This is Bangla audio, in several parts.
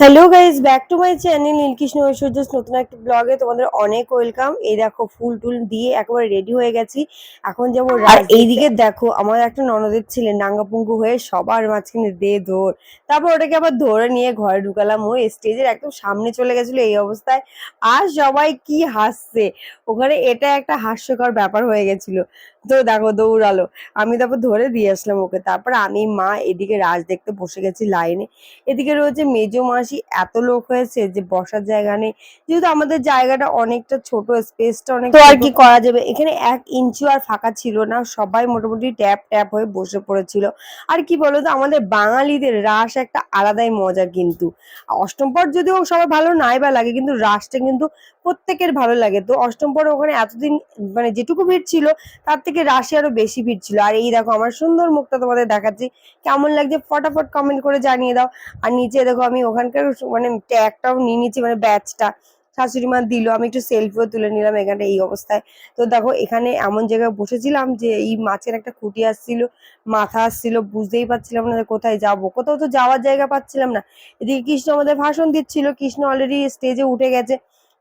Hello guys back to my channel Nilkrishna Aishwarya নতুন একটা ব্লগে তোমাদের অনেক ওয়েলকাম এই দেখো ফুল টুল দিয়ে একেবারে রেডি হয়ে গেছি। এখন যাব আর এইদিকে দেখো আমার একটা ননদের ছেলে নাঙ্গাপুঙ্গু হয়ে সবার মাঝখানে দে ধর তারপর ওটাকে আবার ধরে নিয়ে ঘরে ঢুকালাম। ও স্টেজের একদম সামনে চলে গেছিল এই অবস্থায়। আর সবাই কি হাসছে। ওখানে এটা একটা হাস্যকর ব্যাপার হয়ে গেছিল। তো দেখো দৌড়ালো। আমি তারপর ধরে দিয়ে আসলাম ওকে। তারপর আমি মা এদিকে রাজ দেখতে বসে গেছি লাইনে এদিকে রয়েছে মেজো মাসি। এত লোক হয়েছে যে বসার জায়গা নেই। যেহেতু আমাদের জায়গাটা অনেকটা ছোট স্পেসটা অনেক তো আর কি করা যাবে? এখানে এক ইঞ্চিও আর ফাঁকা ছিল না। সবাই মোটামুটি ট্যাপ ট্যাপ হয়ে বসে পড়েছিল। আর কি বলতো আমাদের বাঙালিদের রাস একটা আলাদাই মজা কিন্তু। অষ্টম পর যদিও সবার ভালো নাই বা লাগে কিন্তু রাসটা কিন্তু প্রত্যেকের ভালো লাগে। তো অষ্টম পর ওখানে এতদিন মানে যেটুকু ভিড় ছিল তার থেকে রাশে আরও বেশি ভিড় ছিল। আর এই দেখো, আমার সুন্দর মুখটা তোমাদের দেখাচ্ছি। কেমন লাগছে? ফটাফট কমেন্ট করে জানিয়ে দাও। আর নিচে দেখো, আমি ওখানকার মানে ট্যাগটাও নিয়ে নিচ্ছি মানে ব্যাচটা। শাশুড়ি মা দিল, আমি একটু সেলফিও তুলে নিলাম এখানে এই অবস্থায়। তো দেখো, এখানে এমন জায়গায় বসেছিলাম যে এই মাছের একটা খুঁটি আসছিল, মাথা আসছিল, বুঝতেই পারছিলাম না কোথায় যাব। কোথাও তো যাওয়ার জায়গা পাচ্ছিলাম না। এদিকে কৃষ্ণ আমাদের ভাষণ দিচ্ছিল। কৃষ্ণ অলরেডি স্টেজে উঠে গেছে।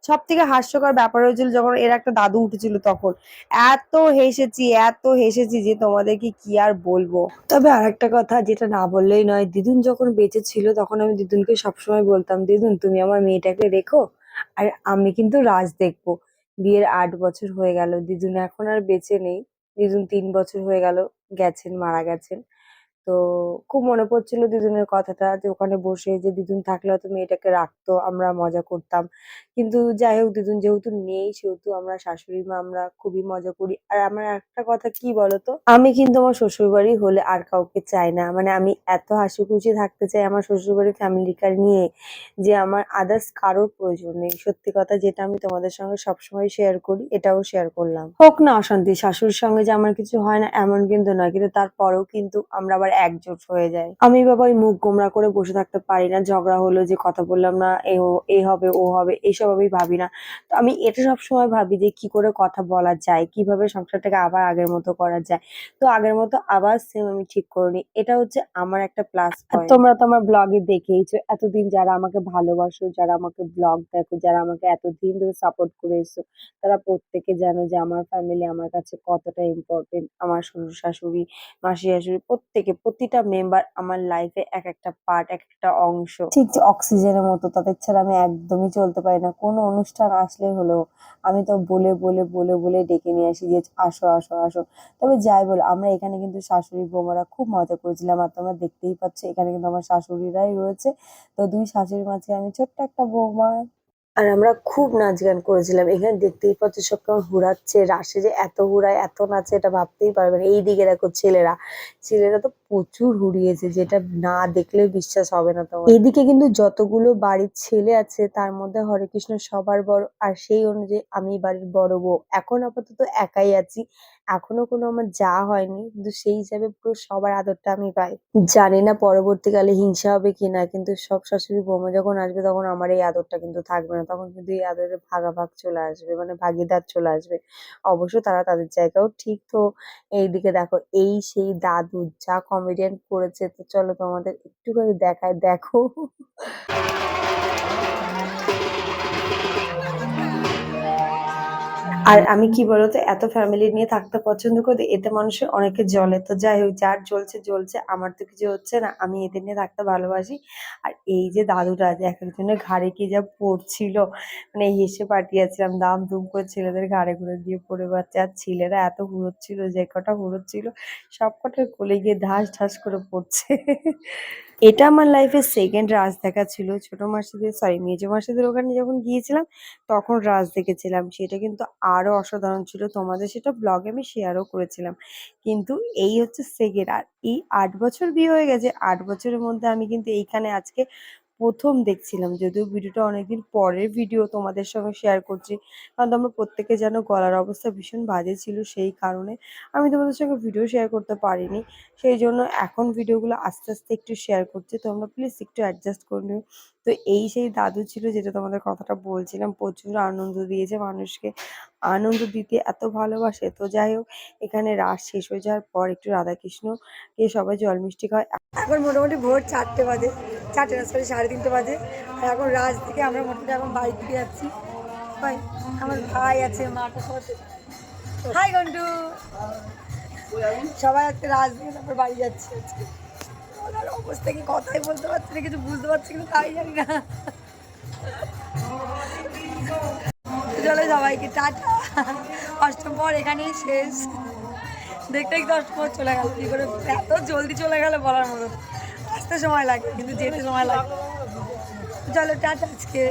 সব থেকে হাস্যকর ব্যাপার হয়েছিল যখন এর একটা দাদু উঠেছিল তখন। এত হেসেছি এত হেসেছি যে তোমাদেরকে কি আর বলব? তবে আরেকটা কথা, যেটা না বললেই নয়, দিদুন যখন বেঁচে ছিল তখন আমি দিদুনকে সবসময় বলতাম, দিদুন, তুমি আমার মেয়েটাকে রেখো, আর আমি কিন্তু রাজ দেখব। বিয়ের আট বছর হয়ে গেল, দিদুন এখন আর বেঁচে নেই। দিদুন তিন বছর হয়ে গেল, গেছেন, মারা গেছেন। তো খুব মনে পড়ছিল দিদুনের কথাটা যে ওখানে বসে যে দিদুন থাকলে হয়তো মেয়েটাকে রাখতো, আমরা মজা করতাম। কিন্তু যাই হোক দিদুন যেহেতু নেই, সেহেতু আমরা শাশুড়ি মা আমরা খুবই মজা করি। আর আমার একটা কথা কি বলতো? আমি কিন্তু আমার শ্বশুর বাড়ি হলে আর কাউকে চাই না। মানে আমি এত হাসি খুশি থাকতে চাই আমার শ্বশুর বাড়ির ফ্যামিলিকার নিয়ে যে আমার আদার্স কারোর প্রয়োজন নেই। সত্যি কথা যেটা আমি তোমাদের সঙ্গে সবসময় শেয়ার করি, এটাও শেয়ার করলাম। হোক না অশান্তি, শাশুড়ির সঙ্গে যে আমার কিছু হয় না, এমন কিন্তু নয়। কিন্তু তারপরেও কিন্তু আমরা আবার একজোট হয়ে যায়। আমি বাবা ওই মুখ গোমরা করে বসে থাকতে পারি না ঝগড়া হলো যে কথা বললাম না এ ও- এ হবে ও হবে এইসব আমি ভাবি না। তো আমি এটা সবসময় ভাবি যে কি করে কথা বলা যায় কীভাবে সংসারটাকে আবার আগের মতো করা যায়। তো আগের মতো আবার সেম আমি ঠিক করিনি। এটা হচ্ছে আমার একটা প্লাস তোমরা তো আমার ব্লগে দেখেইছো এতদিন যারা আমাকে ভালোবাসো যারা আমাকে ব্লগ দেখো যারা আমাকে এতদিন ধরে সাপোর্ট করে এসছো তারা প্রত্যেকে জানো যে আমার ফ্যামিলি আমার কাছে কতটা ইম্পর্টেন্ট আমার শ্বশুর শাশুড়ি মাসি শাশুড়ি প্রত্যেকে প্রতিটা মেম্বার আমার লাইফে এক একটা পার্ট এক একটা অংশ। ঠিক যে অক্সিজেনের মতো, তাদের ছাড়া আমি একদমই চলতে পারি না। কোনো অনুষ্ঠান আসলে হলেও আমি তো বলে বলে বলে বলে ডেকে নিয়ে আসি যে আসো আসো আসো। তবে যাই বলো, আমরা এখানে কিন্তু শাশুড়ি বৌমারা খুব মজা করেছিলাম আর তোমরা দেখতেই পাচ্ছ, এখানে কিন্তু আমার শাশুড়িরাই রয়েছে। তো দুই শাশুড়ির মাঝখানে আমি ছোট্ট একটা বৌমা। আর আমরা খুব নাচ গান করেছিলাম। এখানে দেখতেই পাচ্ছ সব কেমন হুড়াচ্ছে, রাশে যে এত হুড়ায়, এত নাচে এটা ভাবতেই পারবে না। এইদিকে দেখো ছেলেরা ছেলেরা তো প্রচুর হুড়িয়েছে, যেটা না দেখলে বিশ্বাস হবে না তোমার। এদিকে কিন্তু যতগুলো বাড়ির ছেলে আছে, তার মধ্যে হরে কৃষ্ণ সবার বড়, আর সেই অনুযায়ী আমি বাড়ির বড় বউ। এখন আপাতত একাই আছি এখনও কোনো আমার যা হয়নি। কিন্তু সেই হিসাবে পুরো সবার আদরটা আমি পাই। জানি না পরবর্তীকালে হিংসা হবে কিনা, কিন্তু সব শাশুড়ি বৌমা যখন আসবে তখন আমার এই আদরটা কিন্তু থাকবে না। তখন কিন্তু এই আদরের ভাগাভাগ চলে আসবে মানে ভাগিদার চলে আসবে। অবশ্য তারা তাদের জায়গাও ঠিক তো। এইদিকে দেখো, এই সেই দাদু যা কমেডিয়ান করেছে, তো চলো তোমাদের একটুখানি দেখায়, দেখো। আর আমি কি বলতো এত ফ্যামিলি নিয়ে থাকতে পছন্দ করি এতে মানুষের অনেকে জ্বলে। তো যাই হোক যার জ্বলছে জ্বলছে আমার তো কিছু হচ্ছে না আমি এদের নিয়ে থাকতে ভালোবাসি। আর এই যে দাদুটা যে এক একজনের ঘাড়ে কি যা পড়ছিল মানে হেসে পাঠিয়েছিলাম দাম দুম করে ছেলেদের ঘাড়ে ঘুরে দিয়ে পড়ে পাচ্ছে আর ছেলেরা এত হুড়োচ্ছিল যে কটা হুড়োচ্ছিল সব কটা কোলে গিয়ে ধাস ধাস করে পড়ছে। এটা আমার লাইফের সেকেন্ড রাজ দেখা ছিল ছোট মাসিদের সরি মেজো মাসিদের ওখানে যখন গিয়েছিলাম, তখন রাজ দেখেছিলাম। সেটা কিন্তু আরও অসাধারণ ছিল। তোমাদের সেটা ব্লগে আমি শেয়ারও করেছিলাম। কিন্তু এই হচ্ছে সেকেন্ড আর এই আট বছর বিয়ে হয়ে গেছে, আট বছরের মধ্যে আমি কিন্তু এইখানে আজকে প্রথম দেখছিলাম, যদিও ভিডিওটা অনেকদিন পরের ভিডিও তোমাদের সঙ্গে শেয়ার করছি। কারণ তোমরা প্রত্যেকে যেন গলার অবস্থা ভীষণ বাজে ছিল সেই কারণে আমি তোমাদের সঙ্গে ভিডিও শেয়ার করতে পারিনি। সেই জন্য এখন ভিডিওগুলো আস্তে আস্তে একটু শেয়ার করছি। তোমরা প্লিজ একটু অ্যাডজাস্ট করে নিও। তো এই সেই দাদু ছিল যেটা তোমাদের কথাটা বলছিলাম, প্রচুর আনন্দ দিয়েছে মানুষকে, আনন্দ দিতে এত ভালোবাসে। তো যাই হোক, এখানে রাস শেষ হয়ে যাওয়ার পর একটু রাধাকৃষ্ণকে সবাই জল মিষ্টি খায় এখন মোটামুটি ভোর চারটে বাজে। চারটে না সরি সাড়ে তিনটে বাজে। আর এখন রাজ থেকে আমরা মোটামুটি এখন বাড়ি থেকে যাচ্ছি। ভাই, আমার ভাই আছে মাটা সবাই হাই গন্টু সবাই আজকে রাজ থেকে তারপর বাড়ি যাচ্ছে। আজকে ওনার অবস্থা কি কথাই বলতে পারছি না, কিছু বুঝতে পারছি কিন্তু তাই জানি না। চলো সবাইকে, টাটা। অষ্টম পর এখানেই শেষ। দেখতে দেখতে অষ্টম পর চলে গেল। কি করে এত জলদি চলে গেল বলার মতো। আসতে সময় লাগে কিন্তু যেতে সময় লাগে। চলো টাটা আজকে।